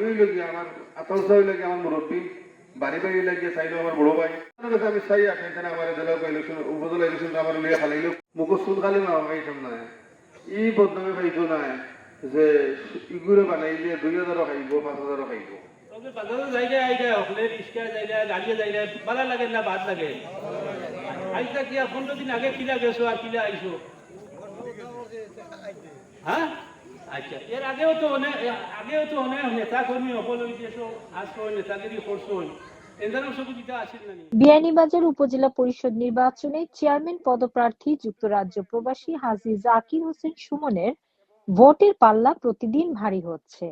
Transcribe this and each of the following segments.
দাবি হইল আমার আতল হইল আমার মুরব্বী বাড়ি বাড়ি লাগিয়ে চাইলো আমার বড় ভাই। আমি চাই আপনি এখানে আমার দিল ইলেকশন উপজেলা ইলেকশন আমার লিয়ে খালাইলো মুখ খালি না পাইতাম না ই বদনামে পাইতো না যে ইগুরে বানাইলে দুই হাজারও খাইব পাঁচ হাজারও খাইব তবে বাজারের জায়গায় আইডা হলে রিক্সা জায়গায় গাড়িয়ে জায়গায় ভালো লাগে না, বাদ লাগে? আইসা কি আর পনেরো দিন আগে কিলা গেছো আর কিলা আইসো হ্যাঁ আচ্ছা এর আগেও তো আগেও তো অনেক নেতা কর্মী হইতেছো আজকে নেতাগিরি করছ এদের সব দিতে আসেন না নি? বিয়ানীবাজার উপজেলা পরিষদ নির্বাচনে চেয়ারম্যান পদপ্রার্থী যুক্তরাজ্য প্রবাসী হাজী জাকির হোসেন সুমনের ভোটের পাল্লা প্রতিদিন ভারী হচ্ছে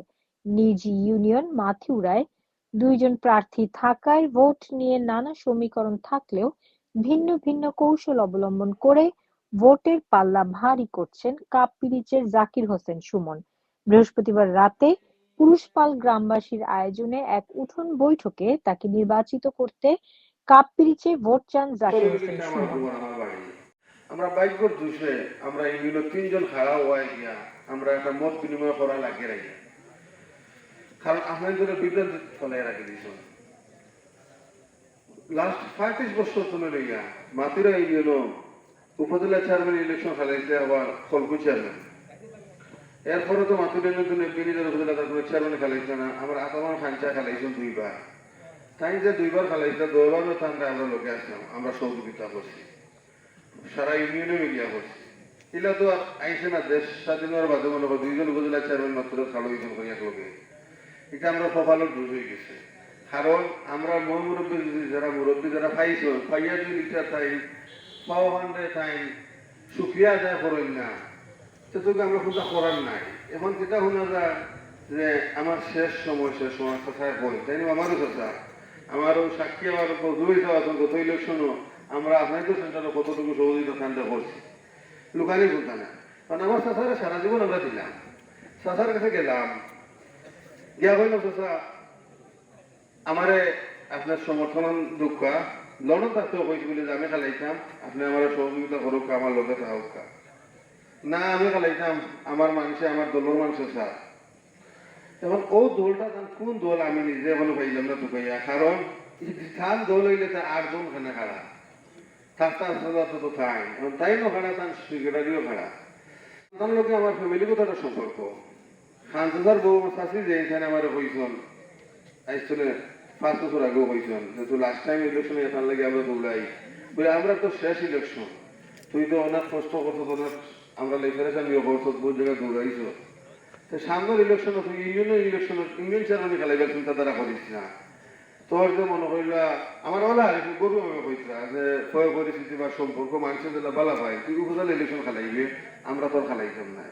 নিজ ইউনিয়ন মাথিউরায় দুইজন প্রার্থী থাকায় ভোট নিয়ে নানা সমীকরণ থাকলেও ভিন্ন ভিন্ন কৌশল অবলম্বন করে ভোটের পাল্লা ভারী করছেন কাপ্পিরিচের জাকির হোসেন সুমন। বৃহস্পতিবার রাতে পুরুষপাল গ্রামবাসীর আয়োজনে এক উঠোন বৈঠকে তাকে নির্বাচিত করতে কাপ্পিরিচে ভোট চান জাকির হোসেন আমার। আমরা বাইক করে দুষে আমরা এগুলো তিনজন খাওয়া হওয়া গিয়া আমরা একটা মত বিনিময় করা লাগিয়ে রাখি কারণ আপনার জন্য বিভ্রান্ত ফলাই রাখি দিয়েছেন লাস্ট পঁয়ত্রিশ বছর চলে লইয়া মাতিরা ইউনিয়ন উপজেলা চেয়ারম্যান ইলেকশন খেলাইছে আবার খলকু চেয়ারম্যান এরপরে তো মাতুরা ইউনিয়ন বিনিয়োগ উপজেলা তারপরে চেয়ারম্যান খেলাইছে না আমরা আতামান খাঞ্চা খেলাইছেন দুইবার। তাই যে দুইবার খেলাইছে দুইবারও তাহলে আমরা লোকে আসলাম, আমরা সহযোগিতা করছি। সারা ইউনিয়নে মিডিয়া করছি। এগুলা তো আইসে না, দেশ স্বাধীনের বাদে মনে করো দুইজন উপজেলা চেয়ারম্যান মাত্র খালো হয়েছেন করিয়া লোকে। এটা আমরা কপালত দূর হয়ে গেছে। কারণ আমরা মন মুরব্বী যারা মুরব্বী যারা পাইছো, পাইয়া যদি তাই হান্ডে তাই সুখিয়া যায় করেন না। আমরা করার নাই। এখন যেটা শোনা যায় যে আমার শেষ সময় শেষ সময় কথায় তাই আমারও কথা। আমারও সাক্ষী আমার দুই গত ইলেকশনও আমরা আপনাদের কতটুকু করছি। লুকানি বলতে না। কারণ আমার চাষারে সারা জীবন আমরা দিলাম। চাষার কাছে গেলাম। গিয়া হইলাম চাষা আমারে আপনার সমর্থন দুঃখ লড়ন থাকতেও কইছি বলে যে আমি খালাইতাম, আপনি আমার সহযোগিতা করুক, আমার লোকে থাকুক না, আমি খালাইতাম, আমার মানুষে আমার দলের মানুষ স্যার এখন ও দোলটা তার কোন দোল আমি নিজে এখনও পাইলাম না টুকাইয়া? কারণ ধান দোল হইলে তার আটজন খানা খাড়া। থাকতে আসতে তো থাই এখন তাই নো খাড়া, তার সেক্রেটারিও খাড়া। তার লোকে আমার ফ্যামিলিগত একটা সম্পর্ক। খান বউ শাশি যে এখানে আমার হইছন আসলে পাঁচ বছর আগেও হইছন যেহেতু লাস্ট টাইম ইলেকশনে এখান লাগে আমরা দৌড়াই। বলে, আমরা তো শেষ ইলেকশন তুই তো অনেক কষ্ট করছ অনেক আমরা লেখারেশন নিয়ে করছ বহু জায়গায় দৌড়াইছো। তো সামনের ইলেকশন তুই ইউনিয়নের ইলেকশন ইউনিয়ন চেয়ারম্যান খেলাইবার চিন্তাধারা করিস না। তোর যে মনে করিলা আমার ওলা একটু গরু আমি কইতরা, যে ক্ষয় পরিস্থিতি বা সম্পর্ক মানুষের যেটা বালা পাই তুই উপজেলা ইলেকশন খেলাইবে, আমরা তোর খেলাইতাম না।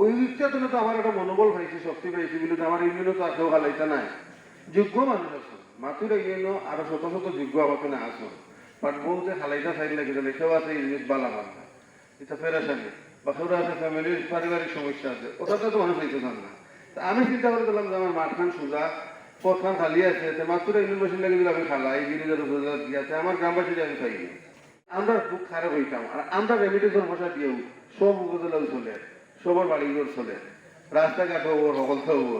ওই দিকটা তো তো আমার একটা মনোবল পাইছি, শক্তি পাইছি বলে তো আমার ইউনিয়নে তো আর কেউ খেলাইতে নাই। যোগ্য মানুষ আছে। মাতুরা ইউনিয়নও আরও শত শত যোগ্য আমাকে না আসো বাট বউ খেলাইতে চাইলে লাগে জানে কেউ আছে ইউনিট বালা পান না এটা ফেরাসানি বা কেউ আছে ফ্যামিলির পারিবারিক সমস্যা আছে। ওটাতে তো মানুষ হইতে চান না আমি চিন্তা করে দিলাম যে আমার মাঠখান সোজা, পথখান খালি আছে মাত্র ইউনিভার্সিটি লাগে যদি আমি খালাই গিরিজার উপজেলা দিয়ে আছে আমার গ্রামবাসী আমি খাই আমরা খুব খারাপ হইতাম আর আমরা রেমিডিসের ভাষা দিয়েও সব উপজেলা চলে সবার বাড়িঘর চলে। রাস্তাঘাট হব সকল হব।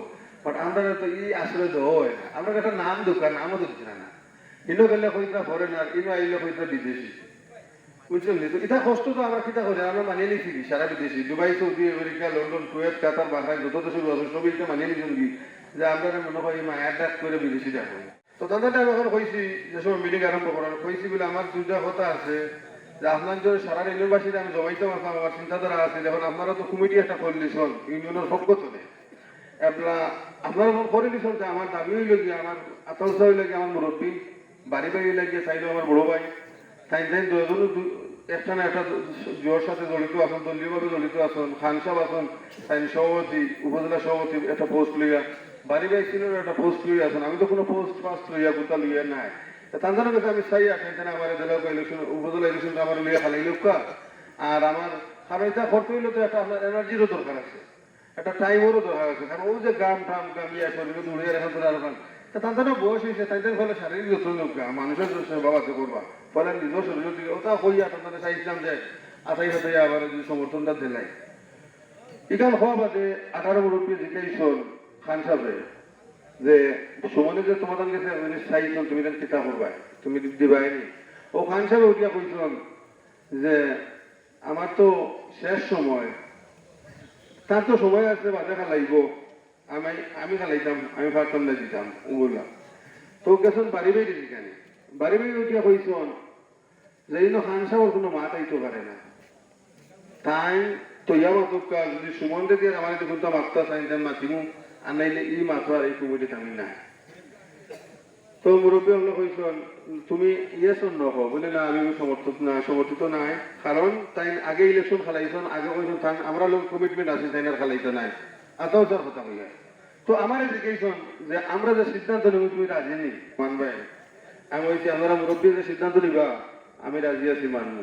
বাট আমরা তো এই আসলে তো হয় না। আমরা একটা নাম দোকান, নামও দিচ্ছি না। ইনো গেলে ফরেনার ইনো আইলে বিদেশি। তো এটা কষ্ট তো আমরা কিতা করে? আমরা মানিয়ে নিয়েছি কি? সারা বিদেশি। Dubai, Saudi, America, London, Kuwait, Qatar, Bahrain, যত মানিয়ে কি? যে আমরা মনে হয় মায়ের ডাক করে বিদেশি দেখো তো তাদের এখন কইছি, যে সময় মিটিং আরম্ভ করার, কইছি বলে আমার দুইটা কথা আছে, যে আপনার যদি সারা ইউনিভার্সিটি আমি জমাইতে পারতাম, আমার চিন্তাধারা আছে। এখন আপনারা তো কমিটি একটা করে নিছেন ইউনিয়নের পক্ষ থেকে আপনারা আপনারা করে নিছেন যে আমার দাবি হইল কি আমার আতঙ্ক হইল কি আমার মুরব্বী বাড়ি বাড়ি লাগিয়ে চাইলো আমার বড় ভাই। তাই তাই দুজনে একটা না একটা জোর সাথে জড়িত আছেন দলীয়ভাবে জড়িত আছেন খান সাহেব আছেন তাই সভাপতি, উপজেলা সভাপতি একটা পোস্ট লইয়া বাড়ি বাড়ি ছিল একটা পোস্ট লইয়া আছেন আমি তো কোনো পোস্ট ফাস্ট লইয়া, গোটা লইয়া নাই। তাদের কাছে আমি চাই আপনি এখানে আমার জেলা ইলেকশন উপজেলা ইলেকশন আমার লইয়া খালাই লোক আর আমার, কারণ এটা করতে হইলে তো একটা আপনার এনার্জিরও দরকার আছে। একটা টাইমেরও দরকার আছে কারণ ওই যে গাম টাম গাম ইয়া শরীরে দৌড়ে এখন তো আর তা তাদের বয়স হয়েছে তাদের ফলে শারীরিক যত্ন লোক মানুষের যত্ন বাবাকে করবা। ফলে নিজের শরীরের দিকে ওটা কইয়া তাদের চাইছিলাম যে আঠাই হাতে আবার যদি সমর্থনটা দিলাই। এখান হওয়া বাদে আঠারো মুরব্বী জিজ্ঞাসন খান সাহেব, যে সুমনে যে তোমাদের কাছে মানে চাইছন তুমি যেন চিন্তা করবা? তুমি দিবাইনি ও খান সাহেব উঠিয়া কইছন যে, আমার তো শেষ সময় তার তো সময় আছে, বাজে খালাইব। আমি আমি খালাইতাম, আমি পারতাম না দিতাম বললাম তো গেছন বাড়ি বাইরে সেখানে বাড়ি বাইরে উঠিয়া কইছন যে খান সাহর কোনো মাত আইতে পারে না। তাই তো ইয়া মাতুকা যদি সুমন দিয়ে আমার দেখুন তো মাত্রা চাইতাম মাতিমু আর নাইলে ই মাতো আর এই কমিটি থামি না তো মুরব্বী হলো কইছন তুমি ইয়ে শোন নহ বলে, না, আমি সমর্থিত না, সমর্থিত নাই। কারণ, তাই আগে ইলেকশন খেলাইছন আগে কইছন তাই আমরা লোক কমিটমেন্ট আছে, তাই আর খেলাইতে নাই। আতাও যার কথা হইয়া তো আমার এদিকেইছন যে, আমরা যে সিদ্ধান্ত নেব, তুমি রাজি নি মানবে আমি বলছি আপনারা মুরব্বী যে সিদ্ধান্ত নিবা, আমি রাজি আছি, মানবো।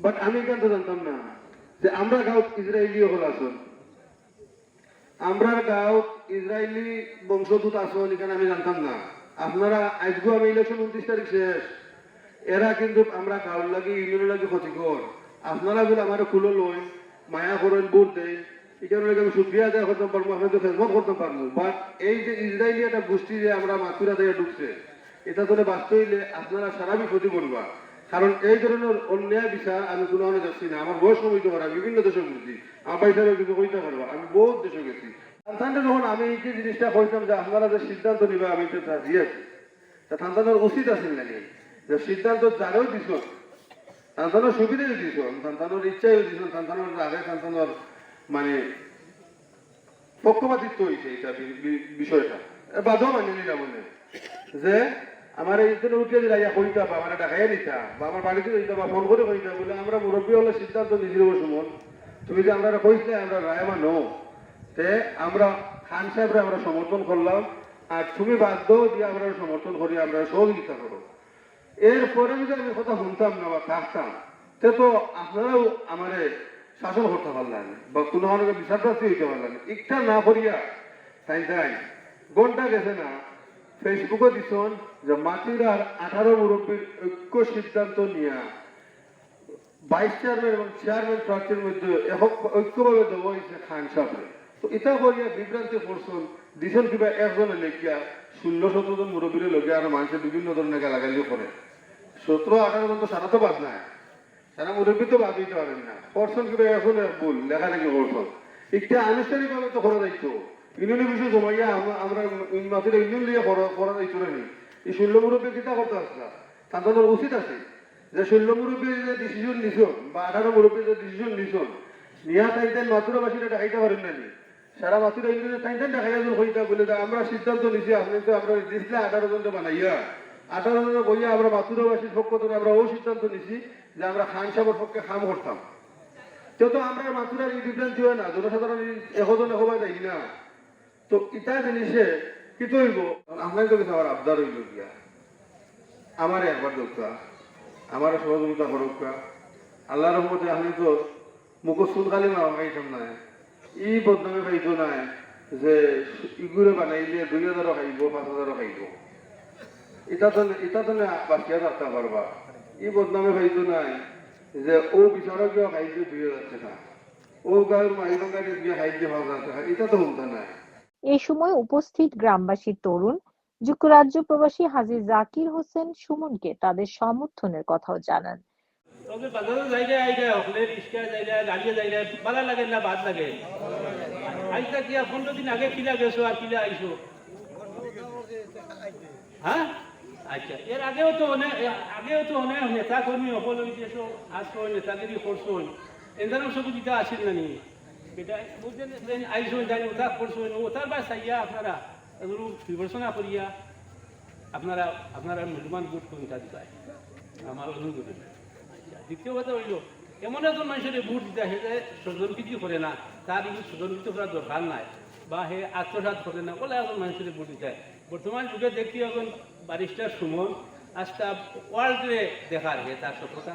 বাট আমি কেন জানতাম না যে, আমরা গাঁৱত ইসরায়েলি হল আসন আমরা গাঁৱত ইসরায়েলি বংশদূত আসন এখানে আমি জানতাম না। আপনারা আজগো আমি ইলেকশন উনত্রিশ তারিখ শেষ। এরা কিন্তু আমরা গাঁৱর লাগি, ইউনিয়নের লাগি ক্ষতিকর। আপনারা যদি আমার খুলো লই, মায়া করেন, ভোট দেয় এখানে লাগে আমি সুক্রিয়া আদায় করতে পারব, আপনাদের খেদমত করতে পারব। বাট এই যে ইসরায়েলি একটা গোষ্ঠী যে আমরা মাতুরা দিয়ে ঢুকছে, এটা ধরে বাঁচতে হইলে আপনারা সারা বিপদে করবা। কারণ এই ধরনের অন্যায় বিচার আমি কোনো অনেক যাচ্ছি না। আমার বয়স কমিতে পারা বিভিন্ন দেশে ঘুরছি। আমার পয়সারও কিছু কইতে পারব আমি বহুত দেশে গেছি। সন্তানটা যখন আমি এই যে জিনিসটা কইতাম যে আপনারা যে সিদ্ধান্ত নিবে, আমি তো তা দিয়েছি তা সন্তানের উচিত আছে নাকি? যে সিদ্ধান্ত যারেও দিছ সন্তানের সুবিধাই দিছ সন্তানের ইচ্ছাই দিছ সন্তানের আগে সন্তানের মানে পক্ষপাতিত্ব হয়েছে এটা বিষয়টা। এ বাদও মানি নিলাম যে আমার এই জন্য উঠিয়ে দিলা ইয়া কইতা বা আমার ডাকাইয়া দিতা। বা আমার বাড়িতে দিতা বা ফোন করে কইতা, বলে আমরা মুরব্বী হলে সিদ্ধান্ত নিজের সুমন। তুমি যে আমরা কইছিলে, আমরা রায় মানো। তে আমরা খান সাহেবরে আমরা সমর্থন করলাম, আর তুমি বাধ্য দিয়ে আমরা সমর্থন করি, আমরা সহযোগিতা করো। এরপরে যদি আমি কথা শুনতাম না বা থাকতাম, তে তো আপনারাও আমারে শাসন করতে পারলেন বা কোনো অনেক বিচার প্রার্থী হইতে পারলেন একটা না করিয়া, তাই তাই, ঘণ্টা গেছে না ফেসবুকে দিছন যে মাটিরার আঠারো মুরব্বীর ঐক্য সিদ্ধান্ত নিয়া। ভাইস চেয়ারম্যান এবং চেয়ারম্যান প্রার্থীর মধ্যে ঐক্যভাবে দেওয়া হয়েছে খান সাহেব তো এটা করিয়া বিভ্রান্তি করছেন দিছেন কিবা একজনে লেখিয়া ষোলো সতেরো জন মুরব্বীরে লগে আর মানুষের বিভিন্ন ধরনের গালাগালি করে সতেরো আঠারো জন তো সারা তো বাদ নাই। সারা মুরব্বী তো বাদ দিতে পারেন না। করছেন কিবা এখন ভুল লেখালেখি করছেন একটা আনুষ্ঠানিকভাবে তো করা দায়িত্ব। ইউনিয়নের বিষয় জমাইয়া আমরা আমরা মাতির ইউনিয়ন লিয়ে করা দায়িত্ব নেই এই ষোলো মুরব্বী কিতা করতে আসলা তাদের উচিত আছে যে ষোলো মুরব্বী যে ডিসিশন নিছন বা আঠারো মুরব্বী যে ডিসিশন নিছন নিয়া তাইতেন মাতুরাবাসীরা দেখাইতে পারেন না নি। সারা মাতুরা ইউনিয়নে তাইতেন দেখাইয়া যখন হইতা বলে আমরা সিদ্ধান্ত নিছি, আপনি তো আমরা দিছিলে আঠারো জনকে বানাইয়া। আঠারো জনে বইয়া আমরা মাতুরাবাসীর পক্ষ থেকে আমরা ও সিদ্ধান্ত নিছি যে আমরা খান সাহেবের পক্ষে খাম করতাম। তো আমরা মাতুরার এই বিভ্রান্তি হয় না, জনসাধারণ এহজন এহবা যাই না। তো ইটা জিনিসে কি তো হইব? আপনার তো কিছু আমার আবদার হইল গিয়া আমার একবার দরকার আমার সহযোগিতা করুক আল্লাহ রহমতে আমি তো মুখস্থুল খালি মা খাইতাম না ই বদনামে খাইতো নাই যে ইগুরে বানাইলে দুই হাজারও খাইব, পাঁচ হাজারও খাইব। এটা তো এটা তো বাকিয়া থাকতে পারবা ই বদনামে খাইতো নাই যে ও বিচারকীয় খাইছে দুই হাজার টাকা? ও গাঁয়ের মাইল গাড়ি দিয়ে খাইছে পাঁচ হাজার টাকা? এটা তো শুনতে নাই। এ সময় উপস্থিত গ্রামবাসী তরুণ, যুক্তরাজ্য প্রবাসী হাজী জাকির হোসেন সুমনকে তাদের সমর্থনের কথাও জানান। কি আর হ্যাঁ? আচ্ছা এর আগেও তো আগেও তো নেতা কর্মী হয়েছে আসো নেতাগিরি করছ। এন্দারও সব দিতে আসেন না নি? আপনারা দ্বিতীয় কথা এমন মানুষের ভোট করে না, তার কিন্তু করার দরকার নাই, বা হে আত্মসাত করে না, বলে একজন মানুষের ভোট দিতে বর্তমান যুগে দেখি এখন বারিস্টার সুমন আজটা ওয়ার্ল্ডে দেখার হে তার সফলতা।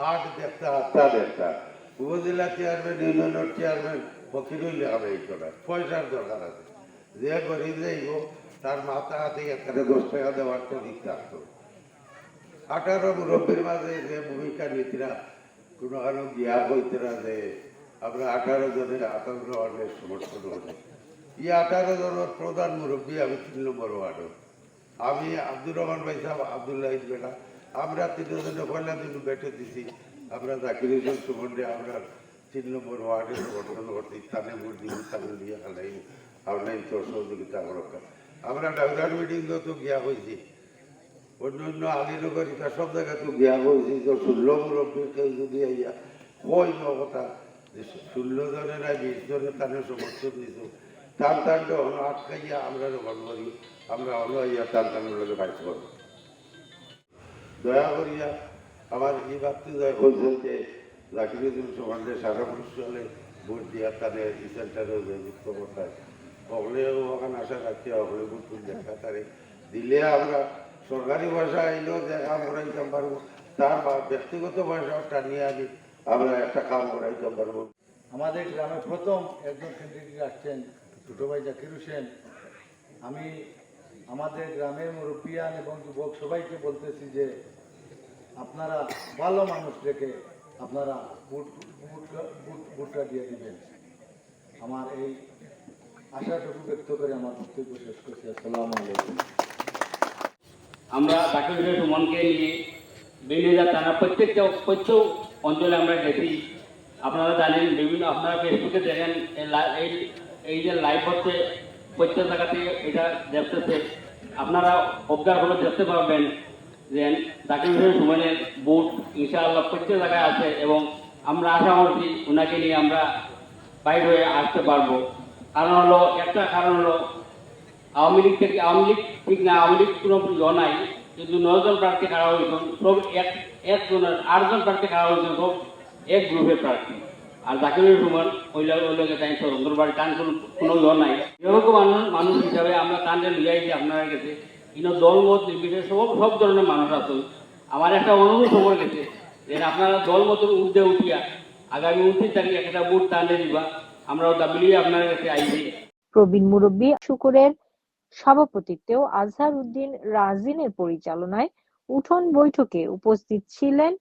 হাট দেখতা আত্মা দেখতা উপজেলা চেয়ারম্যান ইউনিয়নের চেয়ারম্যান ফকির হইলে হবে এই করা পয়সার দরকার আছে। যে গরিব যাইব, তার মাথা হাতে একটা দশ টাকা দেওয়ার তো দিক থাকতো আঠারো মুরব্বীর মাঝে যে ভূমিকা নিতরা, কোনো কারও গিয়া না যে আমরা আঠারো জনের আঠারো ওয়ার্ডের সমর্থন হলে এই আঠারো জনের প্রধান মুরব্বী আমি তিন নম্বর ওয়ার্ড আমি আব্দুর রহমান ভাই সাহেব, আবদুল্লাহ বেটা আমরা তিনজনে পয়লা দিন বেটে দিছি। আমরা জাকির হোসেন সুমন্ডে আমরা তিন নম্বর ওয়ার্ডে সমর্থন করছি তানে ভোট দিব দিয়ে হালাই আপনার তোর সহযোগিতা করো। আমরা ডাক্তার মিটিং তো গিয়া হয়েছি। অন্য অন্য আলীনগর ইটা সব জায়গায় তো গিয়া হয়েছি, তো ষোল মুরব্বী কেউ যদি আইয়া কই ন কথা, যে ষোলো জনে না বিশ জনে তানে সমর্থন দিছো। টান টান হলো আটকাইয়া আমরা রোপণ করি, আমরা হলো ইয়া টান টানের লোকে বাইক করব। দয়া করিয়া আমার এই ভাবতে যায় বলছেন যে জাকিরুদ্দিন সমাজে সারা পুরুষলে ভোট দিয়া তাদের সেন্টারে যুক্ত করতে অগলে ওখানে আশা রাখছি অগলে ভোট দেখা তারে। দিলে আমরা সরকারি ভাষা আইলেও যে কাম করাইতে পারব। তার ব্যক্তিগত ভাষা টানিয়ে আনি, আমরা একটা কাম করাইতে পারব। আমাদের গ্রামে প্রথম একজন ক্যান্ডিডেট আসছেন ছোটো ভাই জাকির হোসেন। আমি আমাদের গ্রামের মুরব্বিয়ান এবং যুবক সবাইকে বলতেছি যে আপনারা ভালো মানুষ রেখে আপনারা ভোট- ভোটটা দিয়ে দিবেন। আমার এই আশাটুকু ব্যক্ত করে আমার বক্তব্য শেষ করছি। আসসালামু আলাইকুম। আমরা বাকি সুমনকে নিয়ে বিভিন্ন থানা প্রত্যেকটা প্রত্যেক অঞ্চলে আমরা গেছি। আপনারা জানেন, বিভিন্ন আপনারা ফেসবুকে দেখেন, এই যে লাইভ হচ্ছে, প্রত্যেক জায়গাতে এটা দেখতেছে। আপনারা অবজার্ভ করে দেখতে পারবেন যে জাকির হোসেন সুমনের বুট ইনশাআল্লাহ প্রত্যেক জায়গায় আছে এবং আমরা আশা করছি ওনাকে নিয়ে আমরা বাইর হয়ে আসতে পারব। কারণ হলো, একটা কারণ হলো, আওয়ামী লীগ থেকে, আওয়ামী লীগ ঠিক না, আওয়ামী লীগ কোনো ইয়ে নাই, কিন্তু নয়জন প্রার্থী খাওয়া হয়েছেন, সব এক, একজনের, আটজন প্রার্থী খাওয়া হয়েছেন, সব এক গ্রুপের প্রার্থী। আর জাকিরের লাগে ওই লাগে তাই স্বতন্ত্র বাড়ি টান কোনো কোনো ইয়ে নাই। এরকম মানুষ মানুষ হিসাবে আমরা টানতে লিয়ে আইছি আপনার কাছে কিন্তু দল মত নির্বিশেষে সব সব ধরনের মানুষ আছে। আমার একটা অনুরোধ খবর গেছে যে আপনারা দল মতন উঠতে উঠিয়া, আগামী উনত্রিশ তারিখ একটা বুট টানতে দিবা। আমরাও দাবি আপনার কাছে আইছি। প্রবীণ মুরব্বী শুকুরের সভাপতিত্বেও আজহার উদ্দিন রাজিনের পরিচালনায় উঠোন বৈঠকে উপস্থিত ছিলেন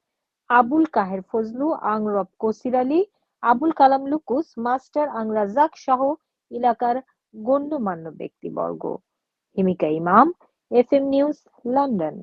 আবুল কাহের ফজলু, আংরব কসির আলী আবুল কালাম লুকুস, মাস্টার আংরাজাক সহ এলাকার গণ্যমান্য ব্যক্তিবর্গ। হিমিকা ইমাম এফ এম নিউজ, লন্ডন।